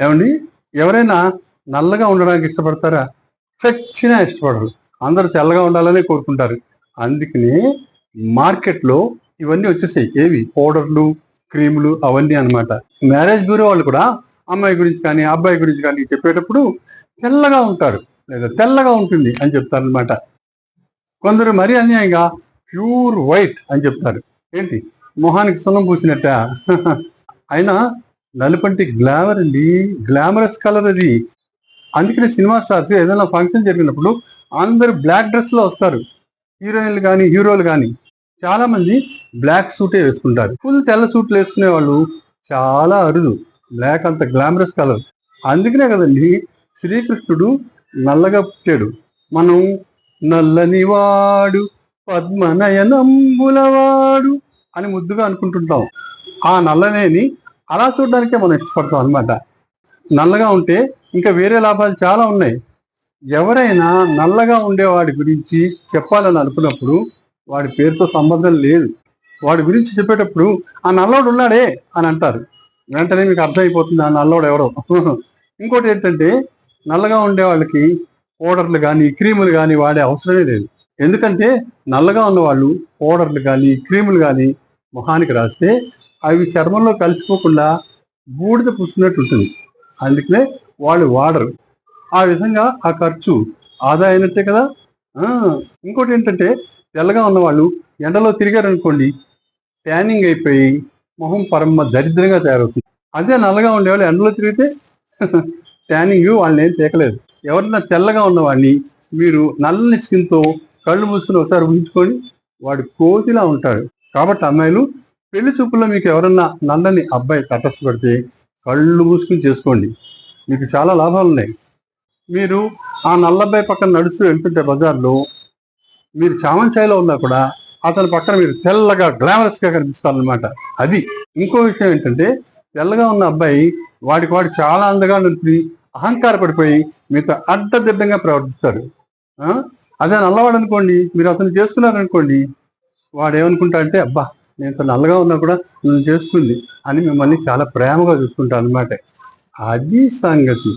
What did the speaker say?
ఏమండి? ఎవరైనా నల్లగా ఉండడానికి ఇష్టపడతారా? చచ్చినా ఇష్టపడరు. అందరూ తెల్లగా ఉండాలనే కోరుకుంటారు. అందుకని మార్కెట్లో ఇవన్నీ వచ్చేసాయి. ఏవి? పౌడర్లు క్రీములు అవన్నీ అన్నమాట. మ్యారేజ్ బ్యూరో వాళ్ళు కూడా అమ్మాయి గురించి కానీ అబ్బాయి గురించి కానీ చెప్పేటప్పుడు తెల్లగా ఉంటారు. లేదా తెల్లగా ఉంటుంది అని చెప్తారు అనమాట కొందరు మరీ అన్యాయంగా ప్యూర్ వైట్ అని చెప్తారు. ఏంటి? మొహానికి సున్నం పూసినట్ట? అయినా నలుపంటి గ్లామర్ అండి. గ్లామరస్ కలర్ అది. అందుకనే సినిమా స్టార్స్ ఏదైనా ఫంక్షన్ జరిగినప్పుడు అందరు బ్లాక్ డ్రెస్లో వస్తారు. హీరోయిన్లు కానీ హీరోలు కానీ చాలామంది బ్లాక్ సూటే వేసుకుంటారు. ఫుల్ తెల్ల సూట్లు వేసుకునే వాళ్ళు చాలా అరుదు. బ్లాక్ అంత గ్లామరస్ కలర్ అందుకనే కదండి శ్రీకృష్ణుడు నల్లగా పుట్టాడు. మనం నల్లని వాడు పద్మనయనంబులవాడు అని ముద్దుగా అనుకుంటుంటాం. ఆ నల్లనేని అలా చూడడానికే మనం ఇష్టపడతాం అనమాట నల్లగా ఉంటే ఇంకా వేరే లాభాలు చాలా ఉన్నాయి. ఎవరైనా నల్లగా ఉండేవాడి గురించి చెప్పాలని అనుకున్నప్పుడు వాడి పేరుతో సంబంధం లేదు. వాడి గురించి చెప్పేటప్పుడు ఆ నల్లోడు ఉన్నాడే అని అంటారు. వెంటనే మీకు అర్థమైపోతుంది ఆ నల్లోడు ఎవరో ఇంకోటి ఏంటంటే నల్లగా ఉండే వాళ్ళకి పౌడర్లు కానీ క్రీములు కానీ వాడే అవసరమే లేదు. ఎందుకంటే నల్లగా ఉన్నవాళ్ళు పౌడర్లు కానీ క్రీములు కానీ మొహానికి రాస్తే అవి చర్మంలో కలిసిపోకుండా బూడిద పూసినట్టు ఉంటుంది. అందుకనే వాళ్ళు వాడరు. ఆ విధంగా ఆ ఖర్చు ఆదా అయినట్టే కదా? ఇంకోటి ఏంటంటే తెల్లగా ఉన్న వాళ్ళు ఎండలో తిరిగారనుకోండి ట్యానింగ్ అయిపోయి మొహం పరమ దరిద్రంగా తయారవుతుంది. అదే నల్లగా ఉండేవాళ్ళు ఎండలో తిరిగితే ట్యానింగ్ వాళ్ళని ఏం తేకలేదు. ఎవరైనా తెల్లగా ఉన్నవాడిని మీరు నల్లని స్కిన్తో కళ్ళు మూసుకుని ఒకసారి ఊహించుకొని వాడు కోతిలా ఉంటాడు. కాబట్టి అమ్మాయిలు పెళ్ళి చూపుల్లో మీకు ఎవరన్నా నల్లని అబ్బాయి తటస్థపడితే కళ్ళు మూసుకుని చేసుకోండి. మీకు చాలా లాభాలు ఉన్నాయి. మీరు ఆ నల్లబ్బాయి పక్కన నడుస్తూ వెళ్తుంటే బజార్లో మీరు చామంచాయిలో ఉన్నా కూడా అతని పక్కన మీరు తెల్లగా గ్లామరస్గా కనిపిస్తారనమాట అది ఇంకో విషయం ఏంటంటే తెల్లగా ఉన్న అబ్బాయి వాడికి వాడు చాలా అందగా నిలిపి అహంకార పడిపోయి మీతో అడ్డదిడ్డంగా ప్రవర్తిస్తారు. అదే నల్లవాడు అనుకోండి మీరు అతను చేసుకున్నారనుకోండి వాడు ఏమనుకుంటా అంటే అబ్బా నేను నల్లగా ఉన్నా కూడా నువ్వు చేసుకుంది అని మిమ్మల్ని చాలా ప్రేమగా చూసుకుంటాను అనమాట అది సంగతి.